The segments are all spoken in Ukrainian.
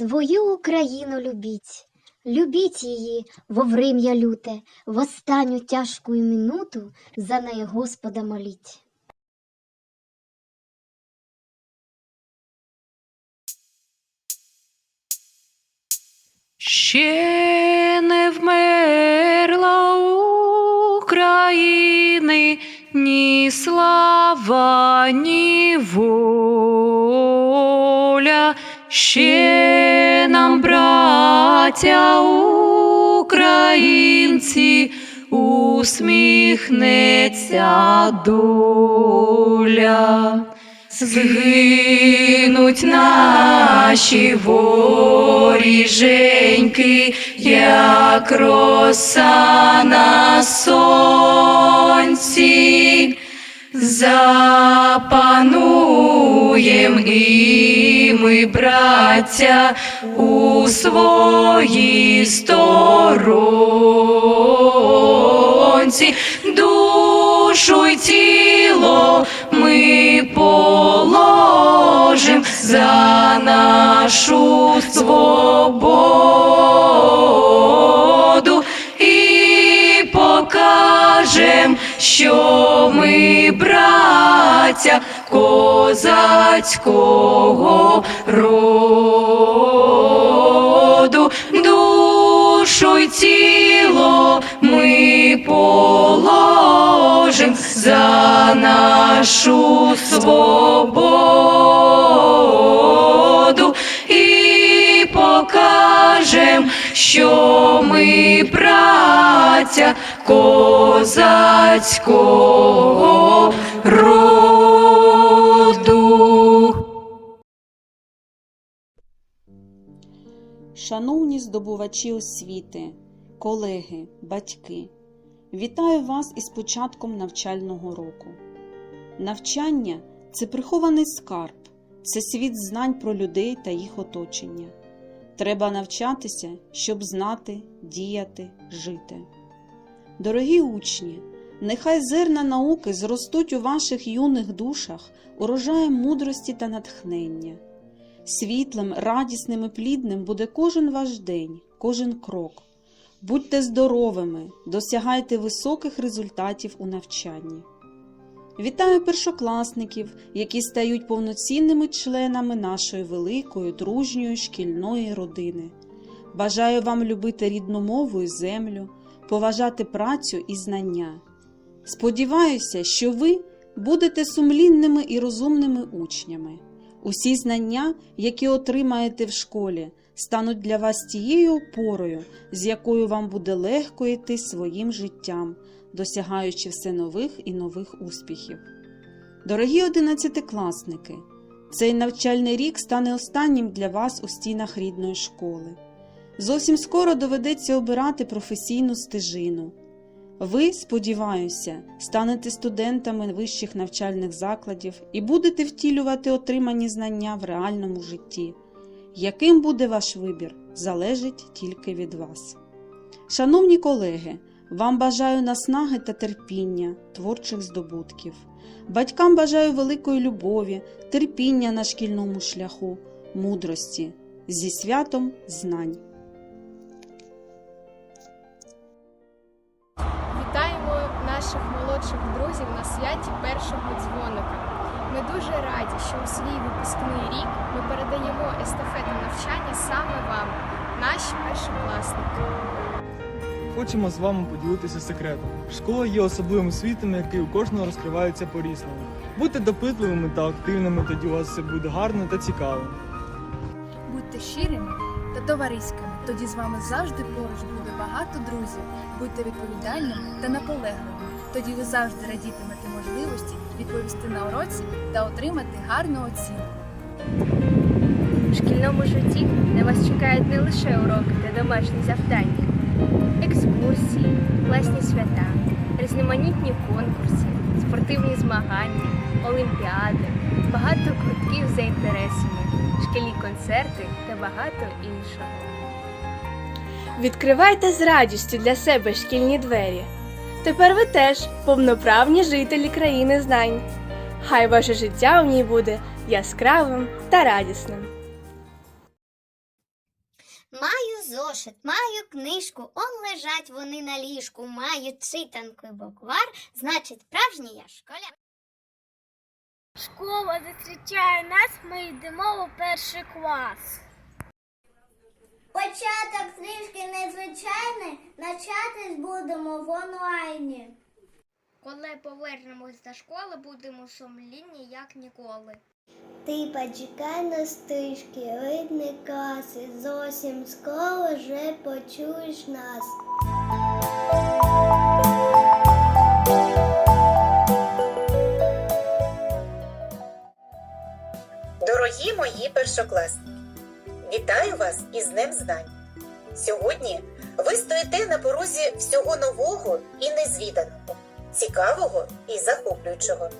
Свою Україну любіть, любіть її во врем'я люте, в останню тяжку минуту за неї Господа моліть. Ще не вмерла України ні слава, ні воля. Ще нам, браття українці, усміхнеться доля. Згинуть наші воріженьки, як роса на сонці, запануєм і ми, браття, у своїй сторонці, душу й тіло ми положим за нашу свободу і покажем, що браття козацького роду, душу тіло ми положим за нашу свободу і покажем, що ми браття козацького роду. Шановні здобувачі освіти, колеги, батьки, вітаю вас із початком навчального року. Навчання це прихований скарб, це світ знань про людей та їх оточення. Треба навчатися, щоб знати, діяти, жити. Дорогі учні, нехай зерна науки зростуть у ваших юних душах урожаєм мудрості та натхнення. Світлим, радісним і плідним буде кожен ваш день, кожен крок. Будьте здоровими, досягайте високих результатів у навчанні. Вітаю першокласників, які стають повноцінними членами нашої великої, дружньої шкільної родини. Бажаю вам любити рідну мову і землю, поважати працю і знання. Сподіваюся, що ви будете сумлінними і розумними учнями. Усі знання, які отримаєте в школі, стануть для вас тією опорою, з якою вам буде легко йти своїм життям, досягаючи все нових і нових успіхів. Дорогі одинадцятикласники, цей навчальний рік стане останнім для вас у стінах рідної школи. Зовсім скоро доведеться обирати професійну стежину. Ви, сподіваюся, станете студентами вищих навчальних закладів і будете втілювати отримані знання в реальному житті. Яким буде ваш вибір, залежить тільки від вас. Шановні колеги, вам бажаю наснаги та терпіння, творчих здобутків. Батькам бажаю великої любові, терпіння на шкільному шляху, мудрості, зі святом знань. Молодших друзів на святі першого дзвоника. Ми дуже раді, що у свій випускний рік ми передаємо естафету навчання саме вам, наші першокласники. Хочемо з вами поділитися секретом. Школа є особливим світом, який у кожного розкривається по-різному. Будьте допитливими та активними, тоді у вас все буде гарно та цікаво. Будьте щирими та товариськими, тоді з вами завжди поруч буде багато друзів. Будьте відповідальними та наполегливими. Тоді ви завжди радітимете можливості відповісти на уроці та отримати гарну оцінку. У шкільному житті на вас чекають не лише уроки та домашні завдання, екскурсії, класні свята, різноманітні конкурси, спортивні змагання, олімпіади, багато крутків за інтересами, шкільні концерти та багато іншого. Відкривайте з радістю для себе шкільні двері. Тепер ви теж повноправні жителі країни знань. Хай ваше життя в ній буде яскравим та радісним. Маю зошит, маю книжку, он лежать вони на ліжку, маю читанку і буквар, значить, справжній я школяр. Школа зустрічає нас, ми йдемо у перший клас. Початок трішки незвичайний, начатись будемо в онлайні. Коли повернемось до школи, будемо сумлінні, як ніколи. Ти почекай на стрижки, рідний класи, зовсім скоро вже почуєш нас. Дорогі мої першокласники, вітаю вас із Днем Знань. Сьогодні ви стоїте на порозі всього нового і незвіданого, цікавого і захоплюючого.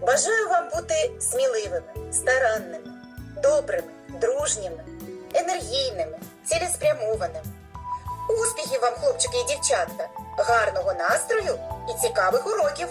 Бажаю вам бути сміливими, старанними, добрими, дружніми, енергійними, цілеспрямованими. Успіхів вам, хлопчики і дівчатка, гарного настрою і цікавих уроків!